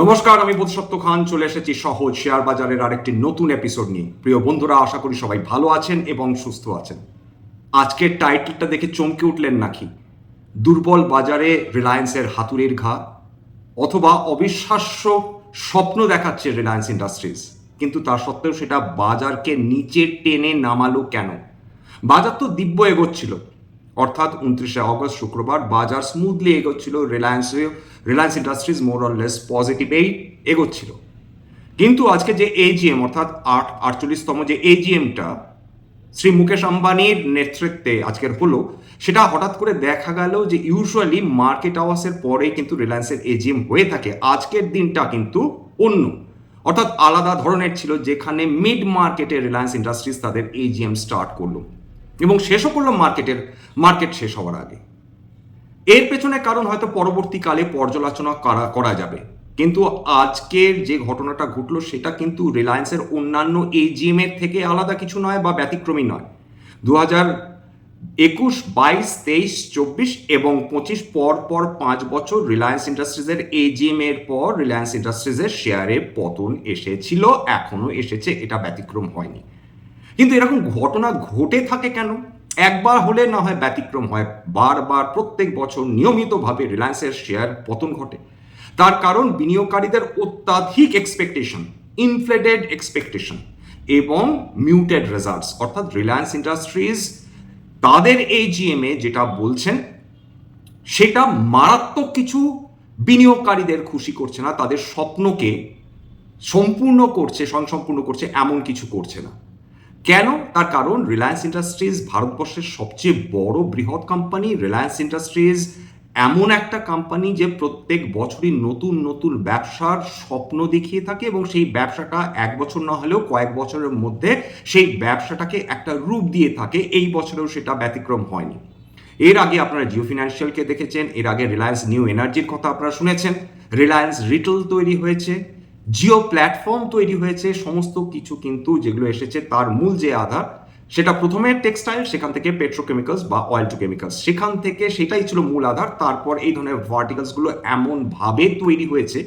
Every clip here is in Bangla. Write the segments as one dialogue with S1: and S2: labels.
S1: নমস্কার, আমি বোধসত্য খান। চলে এসেছি সহজ শেয়ার বাজারের আরেকটি নতুন এপিসোড নিয়ে। প্রিয় বন্ধুরা, আশা করি সবাই ভালো আছেন এবং সুস্থ আছেন। আজকের টাইটেলটা দেখে চমকে উঠলেন নাকি? দুর্বল বাজারে রিলায়েন্সের হাতুড়ির ঘা, অথবা অবিশ্বাস্য স্বপ্ন দেখাচ্ছে রিলায়েন্স ইন্ডাস্ট্রিজ। কিন্তু তা সত্ত্বেও সেটা বাজারকে নিচে টেনে নামালো কেন? বাজার তো দিব্য এগোচ্ছিল। অর্থাৎ উনত্রিশে অগস্ট শুক্রবার বাজার smoothly এগোচ্ছিল Reliance Reliance Industries more or less পজিটিভেই এগোচ্ছিল। কিন্তু আজকে যে এজিএম অর্থাৎ আট, আটচল্লিশতম যে এজিএমটা শ্রী মুকেশ আম্বানির নেতৃত্বে আজকের হলো, সেটা হঠাৎ করে দেখা গেল যে ইউজুয়ালি মার্কেট আওয়ার্সের পরে কিন্তু রিলায়েন্সের এজিএম হয়ে থাকে, আজকের দিনটা কিন্তু অন্য। অর্থাৎ আলাদা ধরনের ছিল, যেখানে মিড মার্কেটে রিলায়েন্স ইন্ডাস্ট্রিজ তাদের এজিএম স্টার্ট করল। এবং শেষও করল মার্কেটের, মার্কেট শেষ হওয়ার আগে। এর পেছনে কারণ হয়তো পরবর্তীকালে পর্যালোচনা করা করা যাবে। কিন্তু আজকের যে ঘটনাটা ঘটলো সেটা কিন্তু রিলায়েন্সের অন্যান্য এজিএম এর থেকে আলাদা কিছু নয় বা ব্যতিক্রমী নয়। দু হাজার একুশ, বাইশ, তেইশ, চব্বিশ এবং পঁচিশ পর পর পাঁচ বছর রিলায়েন্স ইন্ডাস্ট্রিজের এজিএম এর পর রিলায়েন্স ইন্ডাস্ট্রিজের শেয়ারে পতন এসেছিল এখনও এসেছে, এটা ব্যতিক্রম হয়নি। কিন্তু এরকম ঘটনা ঘটে থাকে কেন? একবার হলে না হয় ব্যতিক্রম হয়। বারবার প্রত্যেক বছর নিয়মিতভাবে রিলায়েন্সের শেয়ার পতন ঘটে। তার কারণ বিনিয়োগকারীদের অত্যাধিক এক্সপেকটেশন ইনফ্লেটেড এক্সপেকটেশন এবং মিউটেড রেজাল্টস অর্থাৎ রিলায়েন্স ইন্ডাস্ট্রিজ তাদের এজিএমে যেটা বলছেন, সেটা মারাত্মক কিছু বিনিয়োগকারীদের খুশি করছে না, তাদের স্বপ্নকে সম্পূর্ণ করছে স্বয়ংসম্পূর্ণ করছে, এমন কিছু করছে না। কেন? তার কারণ রিলায়েন্স ইন্ডাস্ট্রিজ ভারতবর্ষের সবচেয়ে বড় বৃহৎ কোম্পানি রিলায়েন্স ইন্ডাস্ট্রিজ এমন একটা কোম্পানি যে প্রত্যেক বছরই নতুন নতুন ব্যবসার স্বপ্ন দেখিয়ে থাকে এবং সেই ব্যবসাটা এক বছর না হলেও কয়েক বছরের মধ্যে সেই ব্যবসাটাকে একটা রূপ দিয়ে থাকে। এই বছরেও সেটা ব্যতিক্রম হয়নি। এর আগে আপনারা জিও ফিনান্সিয়ালকে দেখেছেন, এর আগে রিলায়েন্স নিউ এনার্জির কথা আপনারা শুনেছেন। রিলায়েন্স রিটেল তৈরি হয়েছে। জিও প্ল্যাটফর্ম তৈরি হয়েছে, সমস্ত কিছু কিন্তু যেগুলো এসেছে তার মূল যে আধার, সেটা প্রথমে টেক্সটাইল, সেখান থেকে পেট্রোকেমিক্যালস বা অয়েল টু কেমিক্যালস সেখান থেকে সেটাই ছিল মূল আধার, তারপর এই ধরনের ভার্টিকালসগুলো এমনভাবে তৈরি হয়েছে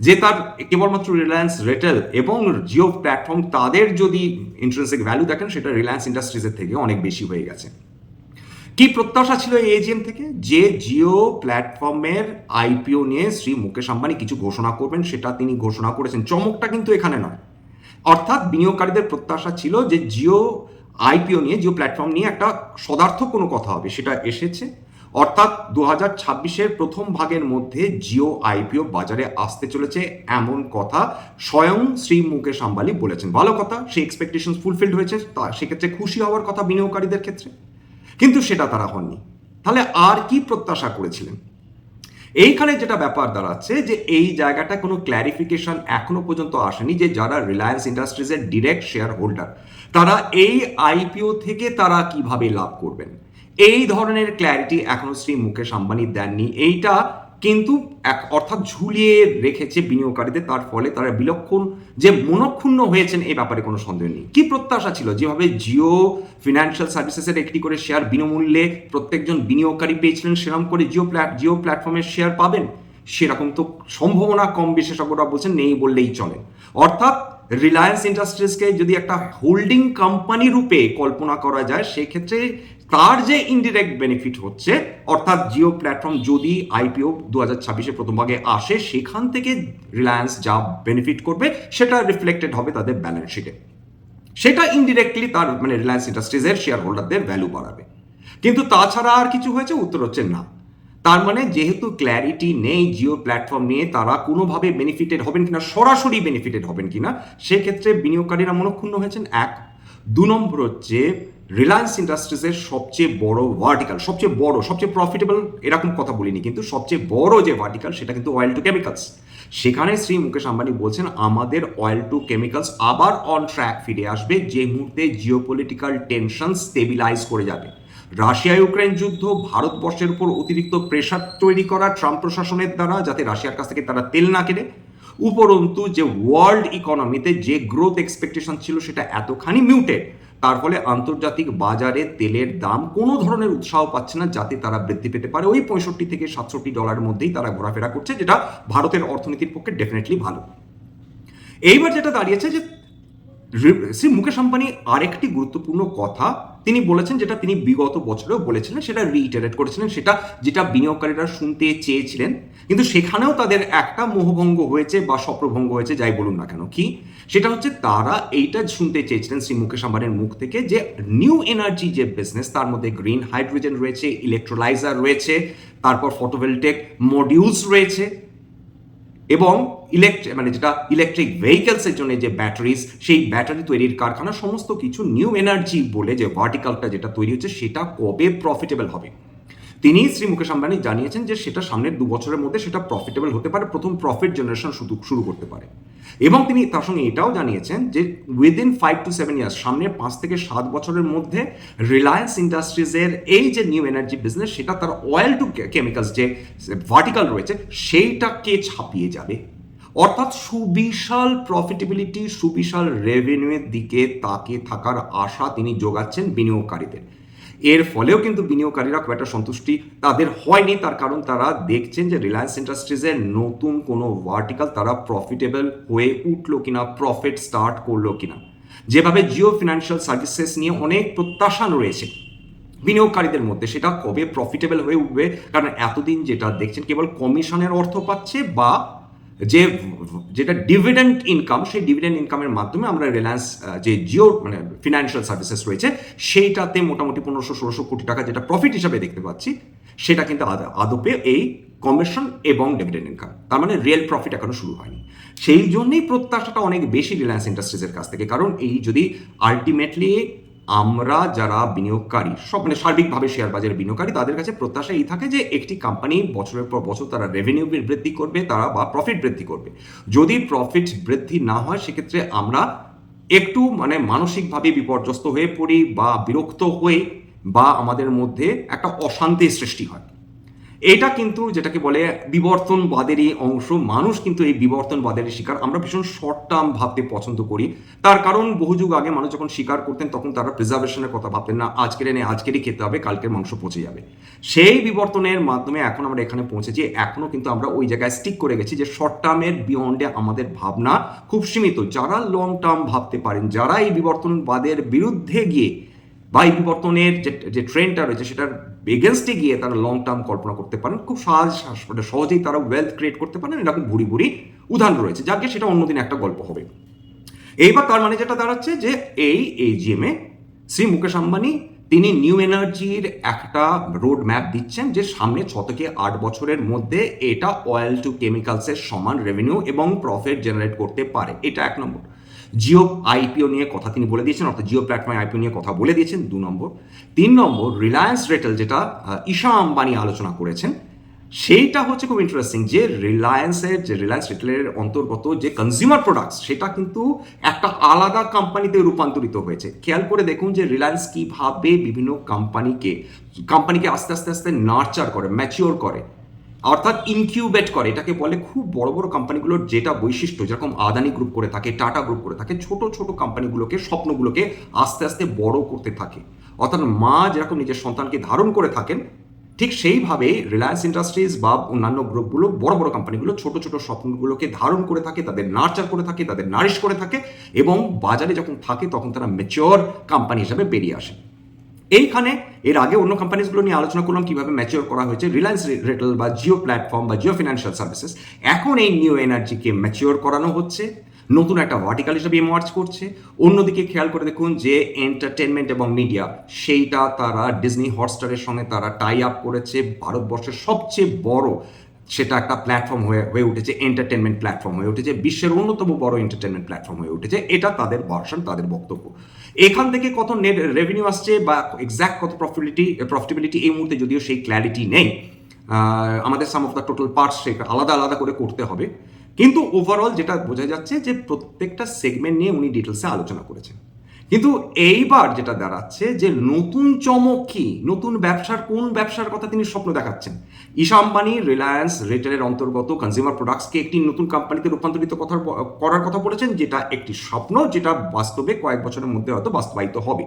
S1: যে তার কেবলমাত্র রিলায়েন্স রিটেল এবং জিও প্ল্যাটফর্ম তাদের যদি ইন্টারেন্সিক ভ্যালু দেখেন, সেটা রিলায়েন্স ইন্ডাস্ট্রিজের থেকে অনেক বেশি হয়ে গেছে। কি প্রত্যাশা ছিল এই এজিএম থেকে? যে জিও প্ল্যাটফর্মের আইপিও নিয়ে শ্রী মুকেশ আম্বানি কিছু ঘোষণা করবেন, সেটা তিনি ঘোষণা করেছেন। চমকটা কিন্তু এখানে নয়। অর্থাৎ বিনিয়োগকারীদের প্রত্যাশা ছিল যে জিও আইপিও নিয়ে, জিও প্ল্যাটফর্ম নিয়ে একটা সদার্থ কোনো কথা হবে, সেটা এসেছে। অর্থাৎ দু হাজার ছাব্বিশের প্রথম ভাগের মধ্যে জিও আইপিও বাজারে আসতে চলেছে এমন কথা স্বয়ং শ্রী মুকেশ আম্বানি বলেছেন। ভালো কথা, সেই এক্সপেকটেশন ফুলফিলড হয়েছে, তা সেক্ষেত্রে খুশি হওয়ার কথা বিনিয়োগকারীদের ক্ষেত্রে। কিন্তু সেটা তারা হননি। তাহলে আর কি প্রত্যাশা করেছিলেন? এইখানে যেটা ব্যাপার দাঁড়াচ্ছে যে এই জায়গাটা কোনো ক্ল্যারিফিকেশন এখনও পর্যন্ত আসেনি যে যারা রিলায়েন্স ইন্ডাস্ট্রিজের ডিরেক্ট শেয়ার হোল্ডার তারা এই আইপিও থেকে তারা কীভাবে লাভ করবেন? এই ধরনের ক্ল্যারিটি এখনও শ্রী মুকেশ আম্বানি দেননি। এইটা কিন্তু এক, অর্থাৎ ঝুলিয়ে রেখেছে বিনিয়োগকারীদের, তার ফলে তারা বিলক্ষণ যে মনক্ষুণ্ণ হয়েছেন, এই ব্যাপারে কোনো সন্দেহ নেই। কি প্রত্যাশা ছিল? যেভাবে জিও ফিনান্সিয়াল সার্ভিসেসের একটি করে শেয়ার বিনামূল্যে প্রত্যেকজন বিনিয়োগকারী পেয়েছিলেন, সেরকম করে জিও প্ল্যাট, জিও প্ল্যাটফর্মের শেয়ার পাবেন? সেরকম তো সম্ভাবনা কম বিশেষজ্ঞরা বলছেন, নেই বললেই চলে। অর্থাৎ রিলায়েন্স ইন্ডাস্ট্রিজকে যদি একটা হোল্ডিং কোম্পানি রূপে কল্পনা করা যায়, সেক্ষেত্রে তার যে ইনডিরেক্ট বেনিফিট হচ্ছে, অর্থাৎ জিও প্ল্যাটফর্ম যদি আইপিও দু হাজার ছাব্বিশে প্রথম ভাগে আসে, সেখান থেকে রিলায়েন্স যা বেনিফিট করবে, সেটা রিফ্লেক্টেড হবে তাদের ব্যালেন্স শিটে সেটা ইনডিরেক্টলি তার মানে রিলায়েন্স ইন্ডাস্ট্রিজের শেয়ার হোল্ডারদের ভ্যালু বাড়াবে। কিন্তু তাছাড়া আর কিছু হয়েছে? উত্তর হচ্ছে না। তার মানে যেহেতু ক্ল্যারিটি নেই জিও প্ল্যাটফর্ম নিয়ে, তারা কোনোভাবে বেনিফিটেড হবেন কিনা, সরাসরি বেনিফিটেড হবেন কিনা, সেক্ষেত্রে বিনিয়োগকারীরা মনক্ষুণ্ণ হয়েছেন। এক। দু নম্বর হচ্ছে রিলায়েন্স ইন্ডাস্ট্রিজের সবচেয়ে বড় ভার্টিক্যাল সবচেয়ে বড়, সবচেয়ে প্রফিটেবল এরকম কথা বলিনি কিন্তু সবচেয়ে বড় যে ভার্টিক্যাল সেটা কিন্তু অয়েল টু কেমিক্যালস সেখানে শ্রী মুকেশ আম্বানি বলছেন, আমাদের অয়েল টু কেমিক্যালস আবার অন ট্র্যাক ফিরে আসবে, যে মুহূর্তে জিওপলিটিক্যাল টেনশন স্টেবিলাইজ করে যাবে। রাশিয়া ইউক্রেন যুদ্ধ, ভারতবর্ষের উপর অতিরিক্ত প্রেশার তৈরি করা, ট্রাম্প প্রশাসনের দ্বারা যাতে রাশিয়ার কাছ থেকে তারা তেল না কেনে উপরন্তু যে ওয়ার্ল্ড ইকোনমিতে যে গ্রোথ এক্সপেকটেশন ছিল সেটা এতখানি মিউটেড তার ফলে আন্তর্জাতিক বাজারে তেলের দাম কোনো ধরনের উৎসাহ পাচ্ছে না, যাতে তারা বৃদ্ধি পেতে পারে। ওই পঁয়ষট্টি থেকে সাতষট্টি ডলারের মধ্যেই তারা ঘোরাফেরা করছে, যেটা ভারতের অর্থনীতির পক্ষে ডেফিনেটলি ভালো। এইবার যেটা দাঁড়িয়েছে যে, শ্রী মুকেশ আম্বানি আরেকটি গুরুত্বপূর্ণ কথা তিনি বলেছেন যেটা তিনি বিগত বছরেও বলেছিলেন, সেটা রিইটারেট করেছিলেন, সেটা যেটা বিনিয়োগকারীরা শুনতে চেয়েছিলেন। কিন্তু সেখানেও তাদের একটা মোহভঙ্গ হয়েছে বা স্বপ্নভঙ্গ হয়েছে, যাই বলুন না কেন। কি? সেটা হচ্ছে তারা এইটা শুনতে চেয়েছিলেন শ্রী মুকেশ আম্বানির মুখ থেকে যে নিউ এনার্জি যে বিজনেস তার মধ্যে গ্রিন হাইড্রোজেন রয়েছে ইলেকট্রোলাইজার রয়েছে, তারপর ফটোভোল্টেক মডিউলস রয়েছে এবং ইলেকট্রিক মানে যেটা ইলেকট্রিক ভেহিকেলসের জন্য যে ব্যাটারিজ সেই ব্যাটারি তৈরির কারখানা, সমস্ত কিছু নিউ এনার্জি বলে যে ভার্টিকালটা যেটা তৈরি হচ্ছে, সেটা কবে প্রফিটেবল হবে? তিনি শ্রী মুকেশ আম্বানি জানিয়েছেন যে সেটা সামনের দু বছরের মধ্যে সেটা প্রফিটেবল হতে পারে, প্রথম প্রফিট জেনারেশন শুধু, শুরু করতে পারে। এবং তিনি তার সঙ্গে এটাও জানিয়েছেন যে within five to seven years সামনের পাঁচ থেকে সাত বছরের মধ্যে রিলায়েন্স ইন্ডাস্ট্রিজের এই যে নিউ এনার্জি বিজনেস সেটা তার অয়েল টু কেমিক্যালস যে ভার্টিক্যাল রয়েছে, সেইটাকে ছাপিয়ে যাবে। অর্থাৎ সুবিশাল প্রফিটেবিলিটি সুবিশাল রেভিনিউয়ের দিকে তাকে থাকার আশা তিনি যোগাচ্ছেন বিনিয়োগকারীদের। এর ফলেও কিন্তু বিনিয়োগকারীরা খুব একটা সন্তুষ্টি তাদের হয়নি। তার কারণ তারা দেখছেন যে রিলায়েন্স ইন্ডাস্ট্রিজের নতুন কোনো ভার্টিক্যাল তারা প্রফিটেবল হয়ে উঠল কিনা প্রফিট স্টার্ট করল কিনা। যেভাবে জিও ফিনান্সিয়াল সার্ভিসেস নিয়ে অনেক প্রত্যাশা রয়েছে বিনিয়োগকারীদের মধ্যে, সেটা কবে প্রফিটেবল হয়ে উঠবে? কারণ এতদিন যেটা দেখছেন কেবল কমিশনের অর্থ পাচ্ছে বা যে যেটা ডিভিডেন্ড ইনকাম সেই ডিভিডেন্ড ইনকামের মাধ্যমে আমরা রিলায়েন্স যে জিও মানে ফিনান্সিয়াল সার্ভিসেস রয়েছে, সেইটাতে মোটামুটি পনেরোশো, ষোলোশো কোটি টাকা যেটা প্রফিট হিসাবে দেখতে পাচ্ছি, সেটা কিন্তু আদ- আদপে এই কমিশন এবং ডিভিডেন্ড ইনকাম তার মানে রিয়েল প্রফিট এখনও শুরু হয়নি। সেই জন্যই প্রত্যাশাটা অনেক বেশি রিলায়েন্স ইন্ডাস্ট্রিজের কাছ থেকে, কারণ এই যদি আলটিমেটলি আমরা যারা বিনিয়োগকারী, সব মানে সার্বিকভাবে শেয়ার বাজারে বিনিয়োগকারী, তাদের কাছে প্রত্যাশা এই থাকে যে একটি কোম্পানি বছরের পর বছর তারা রেভিনিউ বৃদ্ধি করবে, তারা বা প্রফিট বৃদ্ধি করবে। যদি প্রফিট বৃদ্ধি না হয়, সেক্ষেত্রে আমরা একটু মানে মানসিকভাবে বিপর্যস্ত হয়ে পড়ি বা বিরক্ত হয়ে বা আমাদের মধ্যে একটা অশান্তির সৃষ্টি হয়। এটা কিন্তু যেটাকে বলে বিবর্তনবাদেরই অংশ, মানুষ কিন্তু এই বিবর্তনবাদের শিকার। আমরা ভীষণ শর্ট টার্ম ভাবতে পছন্দ করি। তার কারণ বহু যুগ আগে মানুষ যখন শিকার করতেন, তখন তারা প্রিজার্ভেশনের কথা ভাবতেন না, আজকের এনে আজকেরই খেতে হবে, কালকের মাংস পচে যাবে। সেই বিবর্তনের মাধ্যমে এখন আমরা এখানে পৌঁছেছি, এখনও কিন্তু আমরা ওই জায়গায় স্টিক করে গেছি যে শর্ট টার্মের বিয়ন্ডে আমাদের ভাবনা খুব সীমিত। যারা লং টার্ম ভাবতে পারেন, যারা এই বিবর্তনবাদের বিরুদ্ধে গিয়ে বা এই বিবর্তনের যে যে রয়েছে সেটার এগেনস্টে গিয়ে তারা লং টার্ম কল্পনা করতে পারেন। খুব সহজ মানে সহজেই তারা ওয়েলথ ক্রিয়েট করতে পারেন। এরকম ভুড়ি ভুড়ি উদাহরণ রয়েছে যাকে সেটা অন্যদিন একটা গল্প হবে। এইবার তার মানে যেটা দাঁড়াচ্ছে যে এই এজিএমে শ্রী মুকেশ আম্বানি তিনি নিউ এনার্জির একটা রোড ম্যাপ দিচ্ছেন যে সামনে ছ থেকে আট বছরের মধ্যে এটা অয়েল টু কেমিক্যালসের সমান রেভিনিউ এবং প্রফিট জেনারেট করতে পারে। এটা এক নম্বর। জিও আইপিও নিয়ে কথা তিনি বলে দিয়েছেন, অর্থাৎ জিও প্ল্যাটফর্মে আইপিও নিয়ে কথা বলে দিয়েছেন, দু নম্বর। তিন নম্বর রিলায়েন্স রেটেল যেটা ঈশা আম্বানি আলোচনা করেছেন, সেইটা হচ্ছে খুব ইন্টারেস্টিং যে রিলায়েন্সের যে রিলায়েন্স রিটেলের অন্তর্গত যে কনজিউমার প্রোডাক্টস সেটা কিন্তু একটা আলাদা কোম্পানিতে রূপান্তরিত হয়েছে। খেয়াল করে দেখুন যে রিলায়েন্স কীভাবে বিভিন্ন কোম্পানিকে কোম্পানিকে আস্তে আস্তে আস্তে নার্চার করে ম্যাচিওর করে। অর্থাৎ ইনকিউবেট করে। এটাকে বলে খুব বড় বড় কোম্পানিগুলোর যেটা বৈশিষ্ট্য, যেরকম আদানি গ্রুপ করে থাকে, টাটা গ্রুপ করে থাকে, ছোট ছোট কোম্পানিগুলোকে স্বপ্নগুলোকে আস্তে আস্তে বড় করতে থাকে। অর্থাৎ মা যেরকম নিজের সন্তানকে ধারণ করে থাকেন, ঠিক সেইভাবে রিলায়েন্স ইন্ডাস্ট্রিজ বা অন্যান্য গ্রুপগুলো বড় বড় কোম্পানিগুলো ছোট ছোট স্বপ্নগুলোকে ধারণ করে থাকে, তাদের নার্চার করে থাকে, তাদের নারিশ করে থাকে এবং বাজারে যখন থাকে, তখন তারা মেচিওর কোম্পানি হিসাবে বেরিয়ে আসে। এইখানে এর আগে অন্য কোম্পানিজগুলো নিয়ে আলোচনা করলাম, কীভাবে ম্যাচিওর করা হয়েছে রিলায়েন্স রেটেল বা জিও প্ল্যাটফর্ম বা জিও ফিনান্সিয়াল সার্ভিসেস এখন এই নিউ এনার্জিকে ম্যাচিওর করানো হচ্ছে, নতুন একটা ভার্টিক্যাল হিসেবে ইমার্জ করছে। অন্যদিকে খেয়াল করে দেখুন যে এন্টারটেনমেন্ট এবং মিডিয়া সেইটা তারা ডিজনি হটস্টারের সঙ্গে তারা টাই আপ করেছে, ভারতবর্ষের সবচেয়ে বড় সেটা একটা প্ল্যাটফর্ম হয়ে হয়ে উঠেছে এন্টারটেনমেন্ট প্ল্যাটফর্ম হয়ে উঠেছে, বিশ্বের অন্যতম বড় এন্টারটেনমেন্ট প্ল্যাটফর্ম হয়ে উঠেছে। এটা তাদের ভার্সন, তাদের বক্তব্য। এখান থেকে কত নেট রেভিনিউ আসছে বা এক্স্যাক্ট কত প্রফিটিবিলিটি প্রফিটেবিলিটি এই মুহূর্তে যদিও সেই ক্ল্যারিটি নেই আমাদের some of the total parts সেটা আলাদা আলাদা করে করতে হবে। কিন্তু ওভারঅল যেটা বোঝা যাচ্ছে যে প্রত্যেকটা সেগমেন্ট নিয়ে উনি ডিটেলসে আলোচনা করেছেন। কিন্তু এইবার যেটা দাঁড়াচ্ছে যে নতুন চমক কি? নতুন ব্যবসার কোন ব্যবসার কথা তিনি স্বপ্ন দেখাচ্ছেন? ঈশা আম্বানি রিলায়েন্স রিটেলের অন্তর্গত কনজিউমার প্রোডাক্টসকে একটি নতুন কোম্পানিতে রূপান্তরিত কথা করার কথা বলেছেন, যেটা একটি স্বপ্ন, যেটা বাস্তবে কয়েক বছরের মধ্যে হয়তো বাস্তবায়িত হবে।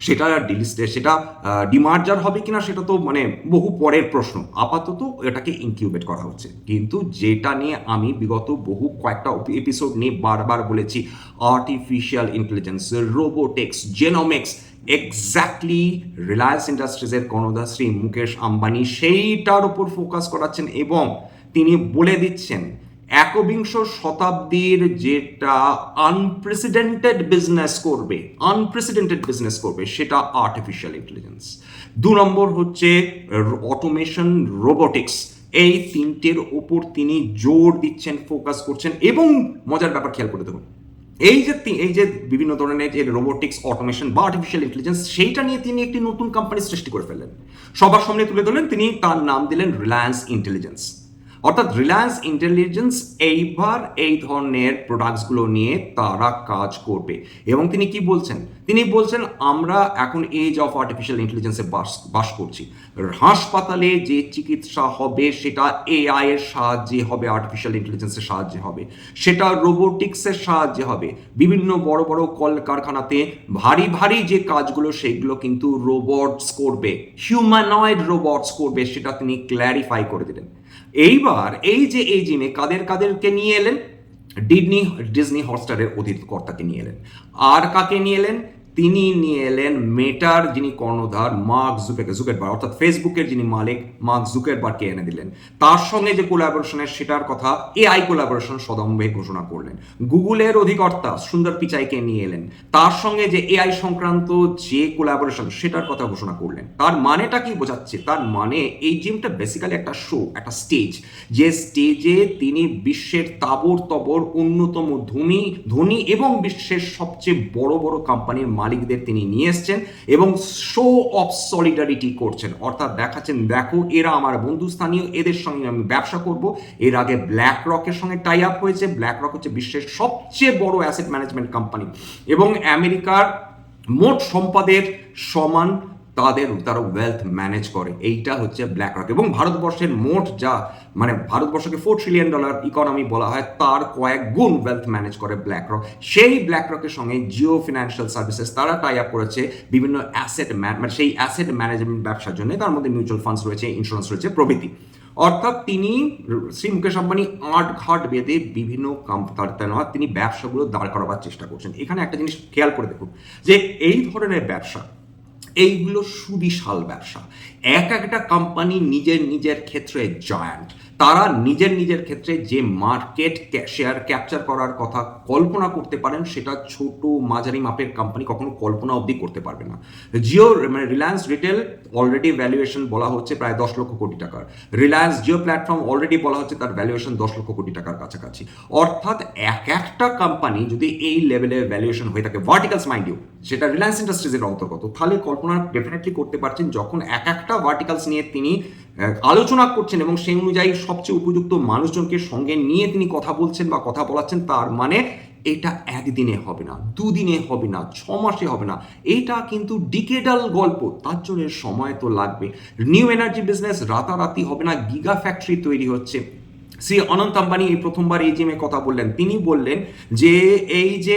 S1: সেটা ডিলিস্টে সেটা ডিমার্জার হবে কিনা সেটা তো মানে বহু পরের প্রশ্ন। আপাতত এটাকে ইনকিউবেট করা হচ্ছে। কিন্তু যেটা নিয়ে আমি বিগত বহু কয়েকটা এপিসোড নিয়ে বারবার বলেছি artificial intelligence robotics genomics exactly Reliance ইন্ডাস্ট্রিজের কর্ণধার শ্রী মুকেশ আম্বানি সেইটার উপর ফোকাস করাচ্ছেন এবং তিনি বলে দিচ্ছেন একবিংশ শতাব্দীর যেটা আনপ্রেসিডেন্টেড বিজনেস করবে আনপ্রেসিডেন্টেড বিজনেস করবে, সেটা আর্টিফিশিয়াল ইন্টেলিজেন্স দু নম্বর হচ্ছে অটোমেশন রোবোটিক্স এই তিনটের ওপর তিনি জোর দিচ্ছেন ফোকাস করছেন এবং মজার ব্যাপার খেয়াল করে দেখুন, এই যে এই যে বিভিন্ন ধরনের যে রোবোটিক্স অটোমেশন বা আর্টিফিশিয়াল ইন্টেলিজেন্স সেইটা নিয়ে তিনি একটি নতুন কোম্পানি সৃষ্টি করে ফেললেন। সবার সামনে তুলে ধরলেন, তিনি তার নাম দিলেন রিলায়েন্স ইন্টেলিজেন্স অর্থাৎ রিলায়েন্স ইন্টেলিজেন্স এইবার এই ধরনের প্রোডাক্টসগুলো নিয়ে তারা কাজ করবে। এবং তিনি কি বলছেন? তিনি বলছেন, আমরা এখন এজ অফ আর্টিফিশিয়াল ইন্টেলিজেন্সে বাস বাস করছি। হাসপাতালে যে চিকিৎসা হবে, সেটা এআই এর সাহায্যে হবে আর্টিফিশিয়াল ইন্টেলিজেন্সের সাহায্যে হবে। সেটা রোবোটিক্সের সাহায্যে হবে। বিভিন্ন বড় বড় কলকারখানাতে ভারী ভারী যে কাজগুলো, সেগুলো কিন্তু রোবটস করবে। হিউম্যানয়েড রোবটস করবে, সেটা তিনি ক্ল্যারিফাই করে দিলেন। এইবার এই যে এই জিমে কাদের কাদেরকে নিয়ে এলেন? ডিডনি, ডিজনি হটস্টারের অধিকর্তাকে নিয়ে এলেন। আর কাকে নিয়ে এলেন? তিনি নিয়ে এলেন মেটার, যিনি কর্ণধার, মার্ক জুকেকে জুকেরবার অর্থাৎ ফেসবুকের যিনি মালিক, মার্ক জুকেরবারকে এনে দিলেন। তার সঙ্গে যে কোলাবোরেশনের সেটার কথা এআই কোলাবোরেশন সদম্ভে ঘোষণা করলেন। গুগলের অধিকর্তা সুন্দর পিচাইকে নিয়ে এলেন। তার সঙ্গে যে এআই সংক্রান্ত যে কোলাবোরেশন সেটার কথা ঘোষণা করলেন। তার মানেটা কি বোঝাচ্ছে? তার মানে এই জিমটা বেসিক্যালি একটা শো একটা স্টেজ যে স্টেজে তিনি বিশ্বের তাবর তবর অন্যতম ধনী ধনী এবং বিশ্বের সবচেয়ে বড় বড় কোম্পানির মালিকদের তিনি নিয়ে এসছেন এবং শো অফ সলিডারিটি করছেন। অর্থাৎ দেখাচ্ছেন, দেখো, এরা আমার বন্ধুস্থানীয় এদের সঙ্গে আমি ব্যবসা করব। এর আগে ব্ল্যাক রকের সঙ্গে টাই আপ হয়েছে। ব্ল্যাক রক হচ্ছে বিশ্বের সবচেয়ে বড় অ্যাসেট ম্যানেজমেন্ট কোম্পানি এবং আমেরিকার মোট সম্পদের সমান তাদের তারা ওয়েলথ ম্যানেজ করে। এইটা হচ্ছে ব্ল্যাক রক এবং ভারতবর্ষের মোট যা মানে ভারতবর্ষকে ফোর ট্রিলিয়ন ডলার ইকোনমি বলা হয়, তার কয়েক গুণ ওয়েলথ ম্যানেজ করে ব্ল্যাক রক সেই ব্ল্যাক রকের সঙ্গে জিও ফিনান্সিয়াল সার্ভিসেস তারা টাই আপ করেছে বিভিন্ন অ্যাসেট মানে সেই অ্যাসেট ম্যানেজমেন্ট ব্যবসার জন্য। তার মধ্যে মিউচুয়াল ফান্ডস রয়েছে ইন্স্যুরেন্স রয়েছে, প্রভৃতি। অর্থাৎ তিনি শ্রী মুকেশ আম্বানি আট ঘাট বেঁধে বিভিন্ন তিনি ব্যবসাগুলো দাঁড় করাবার চেষ্টা করছেন। এখানে একটা জিনিস খেয়াল করে দেখুন, যে এই ধরনের ব্যবসা এইগুলো সুবিশাল ব্যবসা। এক একটা কোম্পানি নিজের নিজের ক্ষেত্রে জয়ান্ট তারা নিজের নিজের ক্ষেত্রে যে মার্কেট শেয়ার ক্যাপচার করার কথা কল্পনা করতে পারেন, সেটা ছোট মাঝারি মাপের কোম্পানি কখনো কল্পনা অবধি করতে পারবে না। জিও মানে রিলায়েন্স রিটেল অলরেডি ভ্যালুয়েশন বলা হচ্ছে প্রায় দশ লক্ষ কোটি টাকার। রিলায়েন্স জিও প্ল্যাটফর্ম অলরেডি বলা হচ্ছে তার ভ্যালুয়েশন দশ লক্ষ কোটি টাকার কাছাকাছি। অর্থাৎ এক একটা কোম্পানি যদি এই লেভেলের ভ্যালুয়েশন হয়ে থাকে ভার্টিকালস মাইন্ড ইউ সেটা রিলায়েন্স ইন্ডাস্ট্রিজের অন্তর্গত, তাহলে কল্পনা ডেফিনেটলি করতে পারছেন যখন এক একটা ভার্টিকালস নিয়ে তিনি আলোচনা করছেন এবং সেই অনুযায়ী সবচেয়ে উপযুক্ত মানুষজনকে সঙ্গে নিয়ে তিনি কথা বলছেন বা কথা বলাচ্ছেন, তার মানে এটা একদিনে হবে না, দুদিনে হবে না, ছ মাসে হবে না। এটা কিন্তু ডিকেডাল গল্প, তার জন্য সময় তো লাগবে। নিউ এনার্জি বিজনেস রাতারাতি হবে না, গিগা ফ্যাক্টরি তৈরি হচ্ছে। শ্রী অনন্ত আম্বানি এই প্রথমবার এই জিমে কথা বললেন। তিনি বললেন যে, এই যে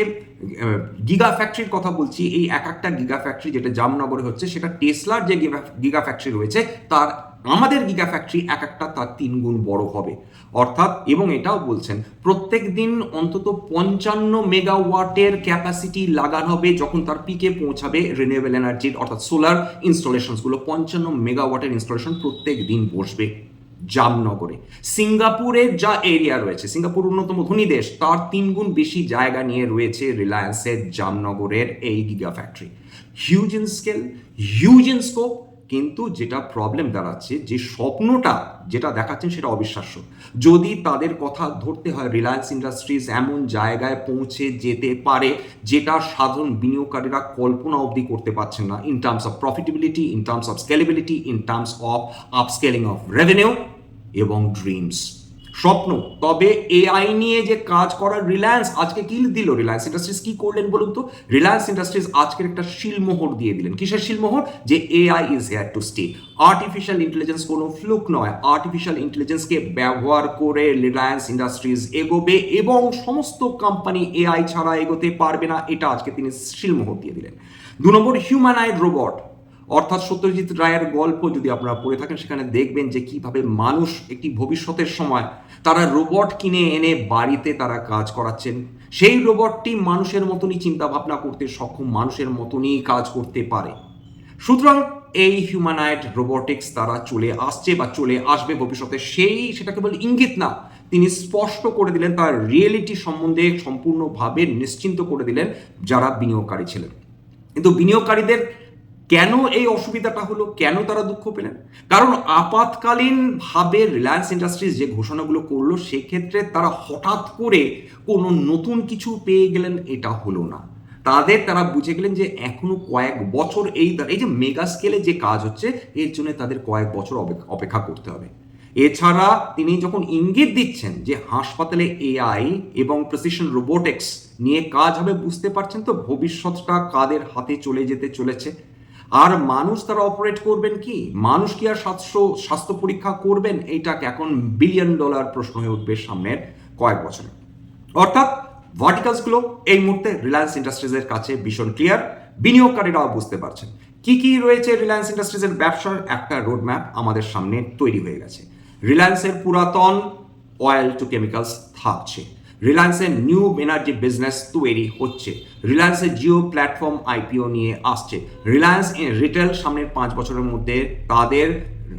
S1: গিগা ফ্যাক্টরির কথা বলছি, এই এক একটা গিগা ফ্যাক্টরি যেটা জামনগরে হচ্ছে, সেটা টেসলার যে গিগা ফ্যাক্টরি রয়েছে, তার আমাদের গিগা ফ্যাক্টরি এক একটা তার তিন গুণ বড় হবে। অর্থাৎ, এবং এটাও বলছেন, প্রত্যেক দিন অন্তত পঞ্চান্ন মেগাওয়াটের ক্যাপাসিটি লাগানো হবে যখন তার পিকে পৌঁছাবে রিনিউয়েবল এনার্জির অর্থাৎ সোলার ইনস্টলেশনসগুলো পঞ্চান্ন মেগাওয়াটের ইনস্টলেশন প্রত্যেক দিন বসবে জামনগরে। সিঙ্গাপুরের যা এরিয়া রয়েছে, সিঙ্গাপুর অন্যতম ধনী দেশ তার তিন গুণ বেশি জায়গা নিয়ে রয়েছে রিলায়েন্সের জামনগরের এই giga factory huge in scale huge in scope কিন্তু যেটা প্রবলেম দাঁড়াচ্ছে, যে স্বপ্নটা যেটা দেখাচ্ছেন সেটা অবিশ্বাস্য। যদি তাদের কথা ধরতে হয় রিলায়েন্স ইন্ডাস্ট্রিজ এমন জায়গায় পৌঁছে যেতে পারে, যেটা সাধারণ বিনিয়োগকারীরা কল্পনা অবধি করতে পারছেন না in terms of profitability in terms of scalability in terms of upscaling of revenue এবং ড্রিমস স্বপ্ন। তবে এআই নিয়ে যে কাজ করার রিলায়েন্স আজকে কি দিল রিলায়েন্স ইন্ডাস্ট্রিজ কি করলেন বলুন তো? রিলায়েন্স ইন্ডাস্ট্রিজ আজকের একটা শিলমোহর দিয়ে দিলেন। কিসের শিলমোহর? যে AI is here to stay artificial intelligence কোনো ফ্লুক নয়। আর্টিফিশিয়াল ইন্টেলিজেন্সকে ব্যবহার করে রিলায়েন্স ইন্ডাস্ট্রিজ এগোবে এবং সমস্ত কোম্পানি এআই ছাড়া এগোতে পারবে না। এটা আজকে তিনি শিলমোহর দিয়ে দিলেন। দু নম্বর হিউম্যানাইড রোবট অর্থাৎ সত্যজিৎ রায়ের গল্প যদি আপনারা পড়ে থাকেন, সেখানে দেখবেন যে কীভাবে মানুষ একটি ভবিষ্যতের সময় তারা রোবট কিনে এনে বাড়িতে তারা কাজ করাচ্ছেন। সেই রোবটটি মানুষের মতনই চিন্তা ভাবনা করতে সক্ষম, মানুষের মতনই কাজ করতে পারে। সুতরাং এই হিউম্যানাইড রোবোটিক্স তারা চলে আসছে বা চলে আসবে ভবিষ্যতে। সেই সেটা কেবল ইঙ্গিত না, তিনি স্পষ্ট করে দিলেন, তার রিয়েলিটি সম্বন্ধে সম্পূর্ণভাবে নিশ্চিন্ত করে দিলেন যারা বিনিয়োগকারী ছিলেন। কিন্তু বিনিয়োগকারীদের কেন এই অসুবিধাটা হলো? কেন তারা দুঃখ পেলেন? কারণ আপাতকালীন ভাবে রিলায়েন্স ইন্ডাস্ট্রিজ যে ঘোষণাগুলো করল, সেক্ষেত্রে তারা হঠাৎ করে কোনো নতুন কিছু পেয়ে গেলেন, এটা হলো না। তাদের তারা বুঝে গেলেন যে এখনও কয়েক বছর এই এই যে মেগা স্কেলে যে কাজ হচ্ছে, এর জন্য তাদের কয়েক বছর অপেক্ষা- করতে হবে। এছাড়া তিনি যখন ইঙ্গিত দিচ্ছেন যে হাসপাতালে এআই এবং প্রেসিশন রোবোটিক্স নিয়ে কাজ হবে, বুঝতে পারছেন তো ভবিষ্যৎটা কাদের হাতে চলে যেতে চলেছে। আর মানুষ তারা অপারেট করবেন কি? মানুষ কি আর স্বাস্থ্য স্বাস্থ্য পরীক্ষা করবেন? এইটাকে এখন বিলিয়ন ডলার প্রশ্ন হয়ে উঠবে সামনের কয়েক বছরে। অর্থাৎ ভার্টিকালসগুলো এই মুহূর্তে রিলায়েন্স ইন্ডাস্ট্রিজের কাছে ভীষণ ক্লিয়ার বিনিয়োগকারীরাও বুঝতে পারছেন। কি কি রয়েছে রিলায়েন্স ইন্ডাস্ট্রিজের ব্যবসার? একটা রোডম্যাপ আমাদের সামনে তৈরি হয়ে গেছে। রিলায়েন্সের পুরাতন অয়েল টু কেমিক্যালস থাকছে। রিলায়েন্সের নিউ এনার্জি বিজনেস তৈরি হচ্ছে। রিলায়েন্সের জিও প্ল্যাটফর্ম আইপিও নিয়ে আসছে। রিলায়েন্স রিটেল সামনের পাঁচ বছরের মধ্যে তাদের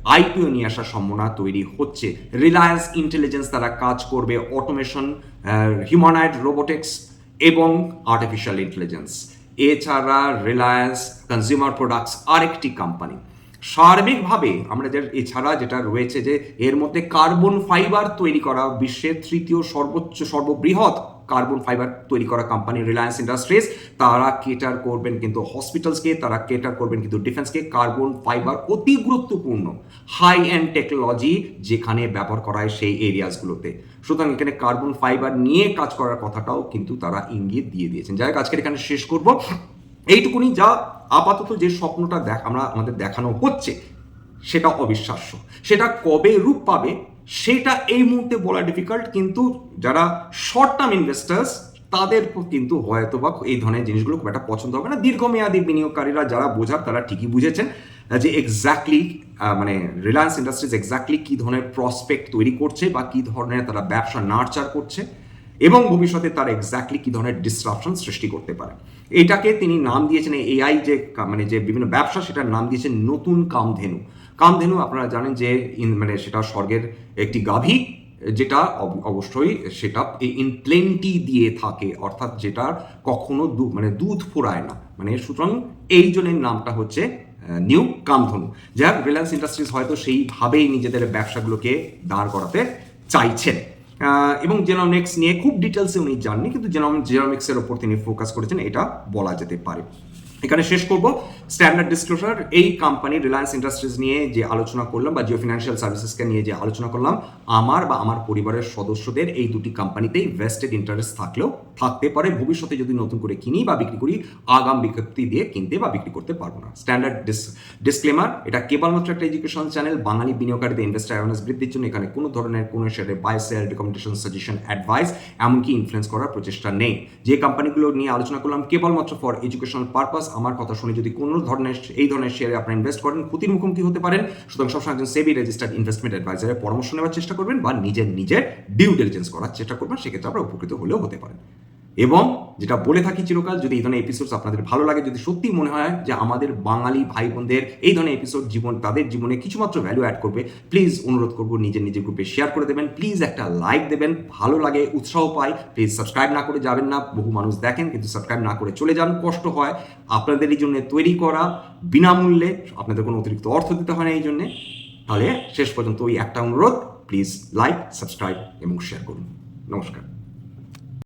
S1: আইপিও নিয়ে আসার সম্ভাবনা তৈরি হচ্ছে। রিলায়েন্স ইন্টেলিজেন্স তারা কাজ করবে অটোমেশন হিউম্যানয়েড রোবোটিক্স এবং আর্টিফিশিয়াল ইন্টেলিজেন্স এছাড়া রিলায়েন্স কনজিউমার প্রোডাক্টস আরেকটি কোম্পানি সার্বিকভাবে আমরা যে এছাড়া যেটা রয়েছে যে এর মধ্যে কার্বন ফাইবার তৈরি করা বিশ্বের তৃতীয় সর্বোচ্চ সর্ববৃহৎ কার্বন ফাইবার তৈরি করা কোম্পানি রিলায়েন্স ইন্ডাস্ট্রিজ তারা কেটার করবেন কিন্তু হসপিটালসকে তারা কেটার করবেন কিন্তু ডিফেন্সকে কার্বন ফাইবার অতি গুরুত্বপূর্ণ হাই অ্যান্ড টেকনোলজি যেখানে ব্যবহার করা হয় সেই এরিয়াসগুলোতে সুতরাং এখানে কার্বন ফাইবার নিয়ে কাজ করার কথাটাও কিন্তু তারা ইঙ্গিত দিয়ে দিয়েছেন। যাই হোক, আজকের এখানে শেষ করব। এইটুকুনি যা আপাতত যে স্বপ্নটা দেখ আমরা আমাদের দেখানো হচ্ছে, সেটা অবিশ্বাস্য। সেটা কবে রূপ পাবে, সেটা এই মুহূর্তে বলা ডিফিকাল্ট কিন্তু যারা শর্ট টার্ম ইনভেস্টার্স তাদের কিন্তু হয়তো বা এই ধরনের জিনিসগুলো খুব একটা পছন্দ হবে না। দীর্ঘমেয়াদী বিনিয়োগকারীরা যারা বোঝার, তারা ঠিকই বুঝেছেন যে এক্স্যাক্টলি মানে রিলায়েন্স ইন্ডাস্ট্রিজ এক্স্যাক্টলি কী ধরনের প্রসপেক্ট তৈরি করছে বা কী ধরনের তারা ব্যবসা নার্চার করছে। এবং ভবিষ্যতে তার এক্স্যাক্টলি কী ধরনের ডিসরাপশন সৃষ্টি করতে পারে। এটাকে তিনি নাম দিয়েছেন এআই যে মানে যে বিভিন্ন ব্যবসা, সেটার নাম দিয়েছেন নতুন কামধেনু। কামধেনু আপনারা জানেন যে মানে সেটা স্বর্গের একটি গাভী, যেটা অবশ্যই সেটা ইন প্লেন্টি দিয়ে থাকে, অর্থাৎ যেটা কখনো মানে দুধ ফোরায় না। মানে সুতরাং এই জনের নামটা হচ্ছে নিউ কামধনু। যাই হোক রিলায়েন্স ইন্ডাস্ট্রিজ হয়তো সেইভাবেই নিজেদের ব্যবসাগুলোকে দাঁড় করাতে চাইছেন। এবং জেনোমিক্স নিয়ে খুব ডিটেলসে উনি জাননি, কিন্তু জেনোম জেনোমিক্সের ওপর তিনি ফোকাস করেছেন, এটা বলা যেতে পারে। এখানে শেষ করব স্ট্যান্ডার্ড ডিসক্লোজার এই কোম্পানি রিলায়েন্স ইন্ডাস্ট্রিজ নিয়ে যে আলোচনা করলাম বা জিও ফিনান্সিয়াল সার্ভিসেসকে নিয়ে যে আলোচনা করলাম, আমার বা আমার পরিবারের সদস্যদের এই দুটি কোম্পানিতেই ভেস্টেড ইন্টারেস্ট থাকলেও থাকতে পারে। ভবিষ্যতে যদি নতুন করে কিনি বা বিক্রি করি, আগাম বিজ্ঞপ্তি দিয়ে কিনতে বা বিক্রি করতে পারব না। স্ট্যান্ডার্ড ডিসক্লেমার এটা কেবলমাত্র একটা এডুকেশন চ্যানেল বাঙালি বিনিয়োগকারীদের ইনভেস্টার অ্যাওয়ারনেস বৃদ্ধির জন্য এখানে কোনো ধরনের, কোনো শেয়ারে buy sell recommendation suggestion advice এমনকি ইনফ্লুয়েন্স করার প্রচেষ্টা নেই। যে কোম্পানিগুলো নিয়ে আলোচনা করলাম কেবলমাত্র ফর এডুকেশনাল পারপাস আমার কথা শুনে যদি কোনো ধরনের, এই ধরনের শেয়ারে আপনারা ইনভেস্ট করেন, ক্ষতির মুখোমুখি হতে পারেন। সুতরাং সবসময় একজন সেবি রেজিস্টার্ড ইনভেস্টমেন্ট অ্যাডভাইজারের পরামর্শ নেওয়ার চেষ্টা করবেন বা নিজের নিজের ডিউ ডিলিজেন্স করার চেষ্টা করবেন। সেক্ষেত্রে আপনারা উপকৃত হলেও হতে পারেন। এবং যেটা বলে থাকি চিরকাল, যদি এই ধরনের এপিসোডস আপনাদের ভালো লাগে, যদি সত্যি মনে হয় যে আমাদের বাঙালি ভাই বোনদের এই ধরনের এপিসোড জীবন, তাদের জীবনে কিছুমাত্র ভ্যালু অ্যাড করবে প্লিজ অনুরোধ করব নিজের নিজের গ্রুপে শেয়ার করে দেবেন। প্লিজ একটা লাইক দেবেন, ভালো লাগে, উৎসাহ পাই প্লিজ সাবস্ক্রাইব না করে যাবেন না, বহু মানুষ দেখেন, কিন্তু সাবস্ক্রাইব না করে চলে যান, কষ্ট হয়। আপনাদেরই জন্য তৈরি করা বিনামূল্যে, আপনাদের কোনো অতিরিক্ত অর্থ দিতে হয় না এই জন্যে। তাহলে শেষ পর্যন্ত ওই একটা অনুরোধ প্লিজ লাইক সাবস্ক্রাইব এবং শেয়ার করুন। নমস্কার।